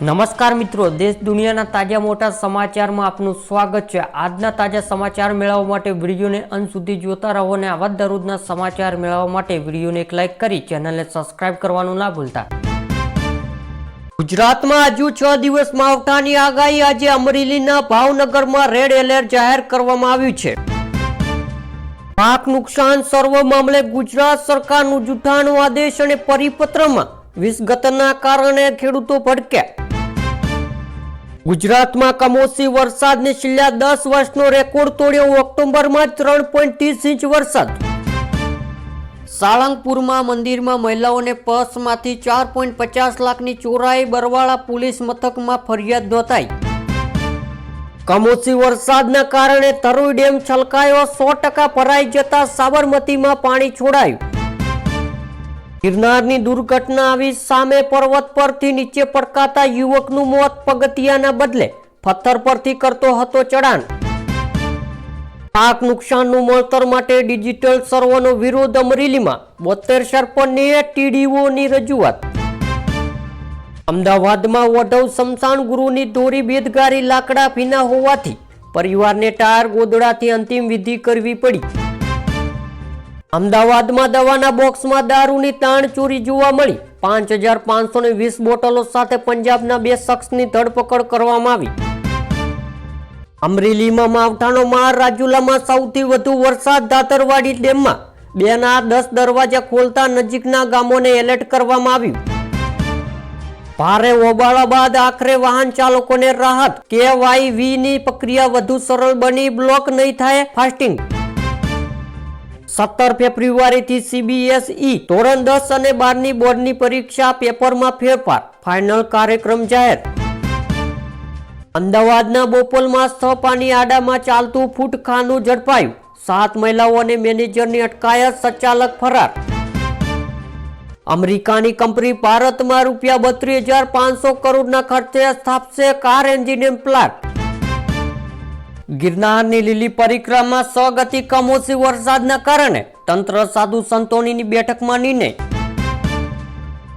નમસ્કાર મિત્રો, દેશ દુનિયાના તાજા મોટા સમાચારમાં આપનું સ્વાગત છે. આજના તાજા સમાચાર મેળવવા માટે વિડીયોને અંત સુધી જોતા રહો અને આવા દરરોજના સમાચાર મેળવવા માટે વિડીયોને એક લાઇક કરી ચેનલને સબસ્ક્રાઇબ કરવાનું ના ભૂલતા. ગુજરાતમાં હજુ છ દિવસ માવઠાની આગાહી આજે અમરેલીના ભાવનગરમાં રેડ એલર્ટ જાહેર કરવામાં આવ્યું છે. પાક નુકસાન, સર્વ મામલે ગુજરાત સરકારનું જૂઠાણું આદેશ અને પરિપત્રમાં વિસગતના કારણે ખેડૂતો ભડક્યા ગુજરાતમાં કમોસમી વરસાદને છેલ્લા દસ વર્ષનો રેકોર્ડ તોડ્યો ઓક્ટોબરમાં ત્રણ પોઈન્ટ ત્રીસ ઇંચ વરસાદ. સાળંગપુરમાં મંદિરમાં મહિલાઓને પર્સમાંથી ચાર પોઈન્ટ પચાસ લાખની ચોરાઈ, બરવાળા પોલીસ મથકમાં ફરિયાદ નોંધાઈ. કમોસમી વરસાદના કારણે તરુઈ ડેમ છલકાયો, સો ટકા ભરાઈ જતા સાબરમતીમાં પાણી છોડાયું. ગિરનારની દુર્ઘટના આવી સામે પર્વત પરથી નીચે પડકાતા યુવકનું મોત પગથિયાના બદલે પથ્થર પરથી કરતો હતો ચડાણ પાક નુકસાનનું વળતર માટે ડિજિટલ સર્વનો વિરોધ અમરેલીમાં. બોતેર સરપંચને ટીડીઓની રજૂઆત. અમદાવાદમાં વઢવ સમશાન ગુરુની દોરી બેદગારી લાકડા ભીના હોવાથી પરિવારને ટાયર ગોદડાથી અંતિમ વિધિ કરવી પડી. અમદાવાદમાં દવાના બોક્સમાં દારૂની તાણ ચોરી જોવા મળી. પાંચ હજાર પાંચસો ને વીસ બોટલો સાથે પંજાબના બે શખ્સની ધરપકડ કરવામાં આવી. અમરેલીમાં માવઠાનો માર, રાજુલામાં સૌથી વધુ વરસાદ ધાતરવાડી ડેમમાં. બેના દસ દરવાજા ખોલતા નજીકના ગામોને એલર્ટ કરવામાં આવ્યું. ભારે ઓબાળા બાદ આખરે વાહન ચાલકોને રાહત. કેવાયવી ની પ્રક્રિયા વધુ સરળ બની, બ્લોક નહીં થાય, ફાસ્ટિંગ સત્તર ફેબ્રુઆરીથી સીબીએસઈ ધોરણ દસ અને બારની બોર્ડની પરીક્ષા પેપરમાં ફેરફાર. ફાઇનલ કાર્યક્રમ જાહેર. અમદાવાદના બોપલમાં સ્થપાની આડામાં ચાલતું ફૂટખાનું ઝડપાયું. સાત મહિલાઓ અને મેનેજરની અટકાયત સંચાલક ફરાર. અમેરિકાની કંપની ભારતમાં રૂપિયા બત્રીસ હજાર પાંચસો કરોડના ખર્ચે સ્થાપશે કાર એન્જિનિયરિંગ પ્લાન્ટ ગિરનારની લીલી પરિક્રમા સગતિ કમોસી વરસાદના કારણે તંત્ર સાધુ સંતોની બેઠકમાં નિર્ણય.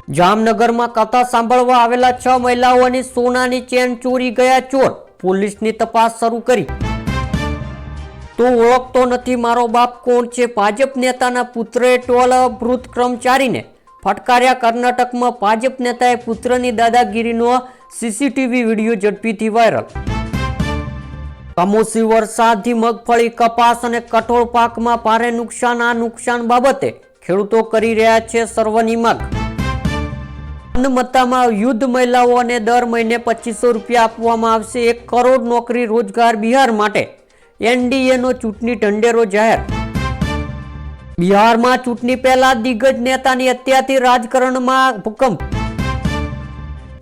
જામનગરમાં કથા સાંભળવા આવેલા છ મહિલાઓની સોનાની ચેન ચોરી ગયા ચોર. પોલીસની તપાસ શરૂ કરી. તું ઓળખતો નથી મારો બાપ કોણ છે? ભાજપ નેતાના પુત્રએ ટોલ વૃદ્ધ કર્મચારીને ફટકાર્યા. કર્ણાટકમાં ભાજપ નેતાએ પુત્રની દાદાગીરીનો સીસીટીવી વીડિયો ઝડપીથી વાયરલ કમોસમી વરસાદથી મગફળી, કપાસ અને કઠોળ પાકમાં ભારે નુકસાન. આ નુકસાન બાબતે ખેડૂતો કરી રહ્યા છે સર્વની માંગ. અન્નમત્તામાં યુદ્ધ મહિલાઓને દર મહિને પચીસો રૂપિયા આપવામાં આવશે. એક કરોડ નોકરી રોજગાર બિહાર માટે એનડીએનો ચૂંટણી ઢંઢેરો જાહેર. બિહારમાં ચૂંટણી પહેલા દિગ્ગજ નેતાની હત્યાથી રાજકારણમાં ભૂકંપ.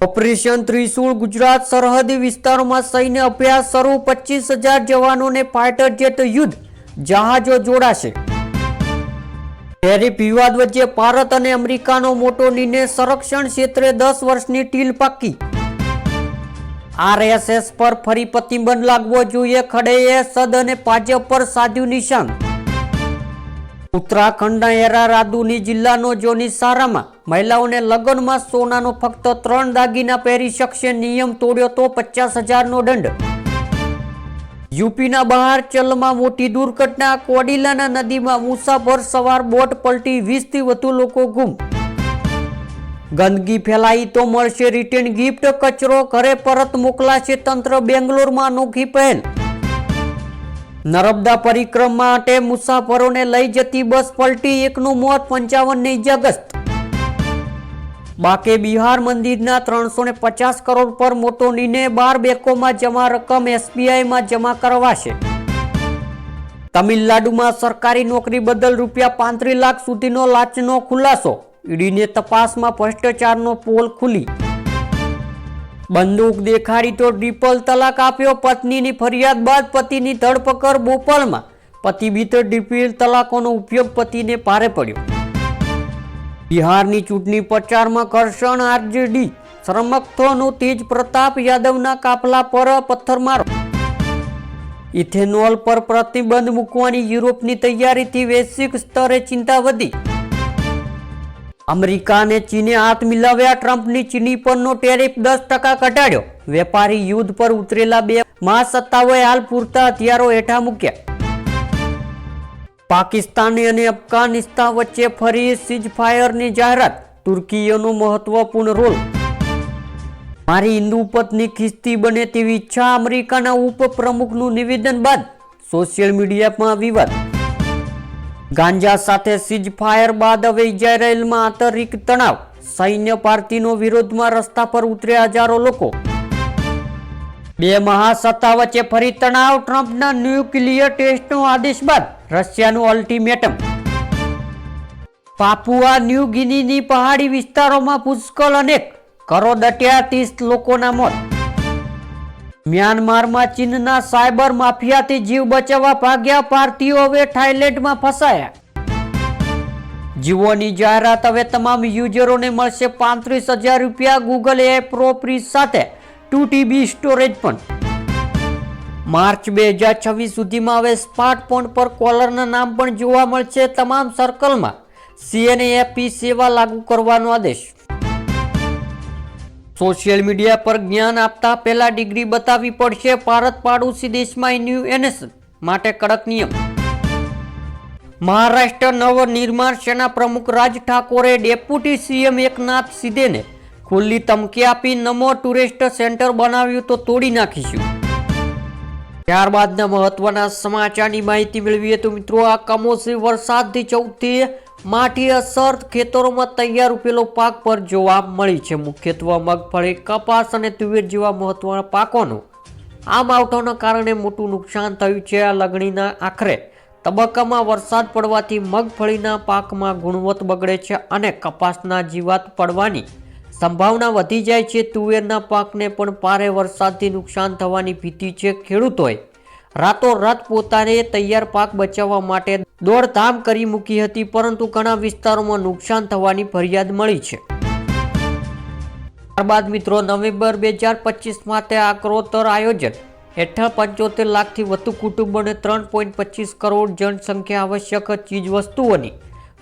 ઓપરેશન ત્રિશુળ ગુજરાત સરહદી વિસ્તારોમાં સૈન્ય અભ્યાસ શરૂ, પચીસ હજાર જવાનોને ફાઇટર જેટ યુદ્ધ, જહાજો જોડાશે. ટેરિફ વિવાદ વચ્ચે ભારત અને અમેરિકાનો મોટો નિર્ણય, સંરક્ષણ ક્ષેત્રે દસ વર્ષની ટીલ પાકી આરએસએસ પર ફરી પ્રતિબંધ લાગવો જોઈએ, ખડેએ સદ અને ભાજપ પર સાધ્યું નિશાન. ઉત્તરાખંડના એરારાદુની જિલ્લાનો જોની સારામાં મહિલાઓને લગ્નમાં સોનાનો ફક્ત ત્રણ દાગીના પહેરી શકશે, નિયમ તોડ્યો તો પચાસ હજારનો દંડ. યુપીના બહાર ચલમાં મોટી દુર્ઘટના, કોડીલાના નદીમાં મુસાફર સવાર બોટ પલટી વીસથી વધુ લોકો ગુમ. ગંદકી ફેલાઈ તો મળશે રિટર્ન ગિફ્ટ કચરો ઘરે પરત મોકલાશે તંત્ર, બેંગ્લોરમાં અનોખી પહેલ. નર્મદા પરિક્રમા માટે મુસાફરોને લઈ જતી બસ પલટી, એકનું મોત પંચાવનને ઇજાગ્રસ્ત. બાકે બિહાર મંદિરના ત્રણસો ને પચાસ કરોડ પર મોટો નિર્ણય બાર બેંકોમાં જમા રકમ એસબીઆઈમાં જમા કરવાશે. તમિલનાડુમાં સરકારી નોકરી બદલ રૂપિયા પાંત્રીસ લાખ સુધીનો લાંચનો ખુલાસો. ઈડીને તપાસમાં ભ્રષ્ટાચારનો પોલ ખુલી. બંદૂક દેખાડી તો ટ્રિપલ તલાક આપ્યો પત્નીની ફરિયાદ બાદ પતિની ધરપકડ બોપલમાં. પતિ ભીતર ટ્રિપલ તલાકોનો ઉપયોગ પતિને ભારે પડ્યો. બિહારની ચૂંટણી પ્રચારમાં ઘર્ષણ આરજેડી. શ્રમકથોનો તેજ પ્રતાપ યાદવના કાફલા પર પથ્થરમારો. ઇથેનોલ પર પ્રતિબંધ મૂકવાની યુરોપની તૈયારીથી વૈશ્વિક સ્તરે ચિંતા વધી. અમેરિકા અને ચીને હાથ મિલાવ્યા ટ્રમ્પની ચીની પરનો ટેરિફ દસ ટકા ઘટાડ્યો. વેપારી યુદ્ધ પર ઉતરેલા બે મહાસત્તાઓએ હાલ પૂરતા હથિયારો હેઠા મૂક્યા. પાકિસ્તાન અને અફઘાનિસ્તાન વચ્ચે ફરી સીઝ ફાયરની જાહેરાત. તુર્કીઓનો મહત્વપૂર્ણ રોલ. મારી હિન્દુ પત્ની ખિસ્તી બને તેવી ઈચ્છા અમેરિકાના ઉપપ્રમુખનું નિવેદન બાદ સોશિયલ મીડિયામાં વિવાદ. ગાંજા સાથે સીઝ ફાયર બાદ હવે ઇઝરાયેલમાં આંતરિક તણાવ. સૈન્ય પાર્ટીનો વિરોધમાં રસ્તા પર ઉતર્યા હજારો લોકો. બે મહાસત્તા વચ્ચે ફરી તણાવ ટ્રમ્પના ન્યુક્લિયર ટેસ્ટનો આદેશ બાદ રશિયાનું અલ્ટિમેટમ. પાપુઆ ન્યૂ ગિનીની પહાડી વિસ્તારોમાં પુષ્કળ અનેક કરોડ અટ્યા ત્રીસ લોકોના મોત. મ્યાનમારમાં ચીનના સાયબર માફિયાથી જીવ બચાવવા ભાગ્યા ભારતીયો હવે થાઇલેન્ડમાં ફસાયા. જીવોની જાહેરાત હવે તમામ યુઝરોને મળશે પાંત્રીસ હજાર રૂપિયા ગૂગલ એ પ્રો સાથે. ટુ ટીબી સ્ટોરેજ પણ. માર્ચ બે હજાર છવ્વીસ સુધીમાં હવે સ્માર્ટફોન પર કોલરના નામ પણ જોવા મળશે તમામ સર્કલમાં. સીએનએપી સેવા લાગુ કરવાનો આદેશ. સોશિયલ મીડિયા પર જ્ઞાન આપતા પહેલા ડિગ્રી બતાવવી પડશે ભારત પાડોશી દેશમાં ન્યૂ એનએસ માટે કડક નિયમ. મહારાષ્ટ્ર નવનિર્માણ સેના પ્રમુખ રાજ ઠાકોરે ડેપ્યુટી સીએમ એકનાથ શિંદેને ખુલ્લી ધમકી આપી નમો ટુરિસ્ટ સેન્ટર બનાવ્યું તો તોડી નાખીશું. ત્યારબાદના મહત્વના સમાચારની માહિતી મેળવીએ તો મિત્રો આ કમોસમી વરસાદથી ચૌથી માઠી અસર ખેતરોમાં તૈયાર ઉપેલો પાક પર જોવા મળી છે. મુખ્યત્વે મગફળી, કપાસ અને તુવેર જેવા મહત્વના પાકોનું આ માવઠાના કારણે મોટું નુકસાન થયું છે. આ લગણીના આખરે તબક્કામાં વરસાદ પડવાથી મગફળીના પાકમાં ગુણવત્ત બગડે છે અને કપાસના જીવાત પડવાની સંભાવના વધી જાય છે. તુવેરના પાકને પણ ભારે વરસાદથી નુકસાન થવાની ભીતિ છે ખેડૂતોએ. રાતોરાત પોતાને તૈયાર પાક બચાવવા માટે દોડધામ કરી મૂકી હતી, પરંતુ ઘણા વિસ્તારોમાં નુકસાન થવાની ફરિયાદ મળી છે. ત્યારબાદ મિત્રો, નવેમ્બર બે હજાર પચીસ માટે આક્રોતર આયોજન હેઠળ પંચોતેર લાખથી વધુ કુટુંબોને ત્રણ પોઈન્ટ પચીસ કરોડ જનસંખ્યા આવશ્યક ચીજ વસ્તુઓની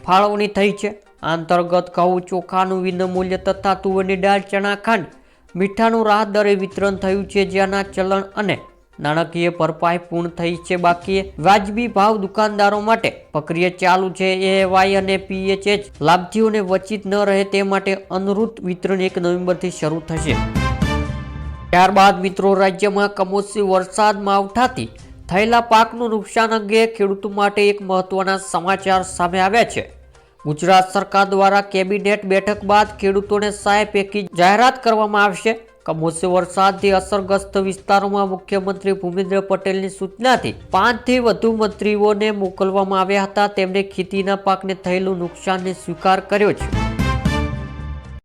ફાળવણી થઈ છે. અંતર્ગત ઘઉં, ચોખાનું વિનામૂલ્ય તથા તુવેરની દાળ, ચણા, ખાંડ, મીઠાનું રાહત દરે વિતરણ થયું છે જેના ચલણ અને નાણાકીય ભરપાઈ પૂર્ણ થઈ છે. બાકી વાજબી ભાવ દુકાનદારો માટે પ્રક્રિયા ચાલુ છે. એવાય અને પીએચએચ લાભાર્થીઓને વંચિત ન રહે તે માટે અનુરૂધ વિતરણ એક નવેમ્બરથી શરૂ થશે. ત્યારબાદ મિત્રો, રાજ્યમાં કમોસમી વરસાદ માવઠાથી થયેલા પાકનું નુકસાન અંગે ખેડૂતો માટે એક મહત્વના સમાચાર સામે આવ્યા છે. ગુજરાત સરકાર દ્વારા કેબિનેટ બેઠક બાદ ખેડૂતોને સહાય પૈકી જાહેરાત કરવામાં આવશે. કમોસમી વરસાદથી અસરગ્રસ્ત વિસ્તારોમાં મુખ્યમંત્રી ભૂપેન્દ્ર પટેલની સૂચનાથી પાંચથી વધુ મંત્રીઓને મોકલવામાં આવ્યા હતા. તેમણે ખેતીના પાકને થયેલું નુકસાનને સ્વીકાર કર્યો છે.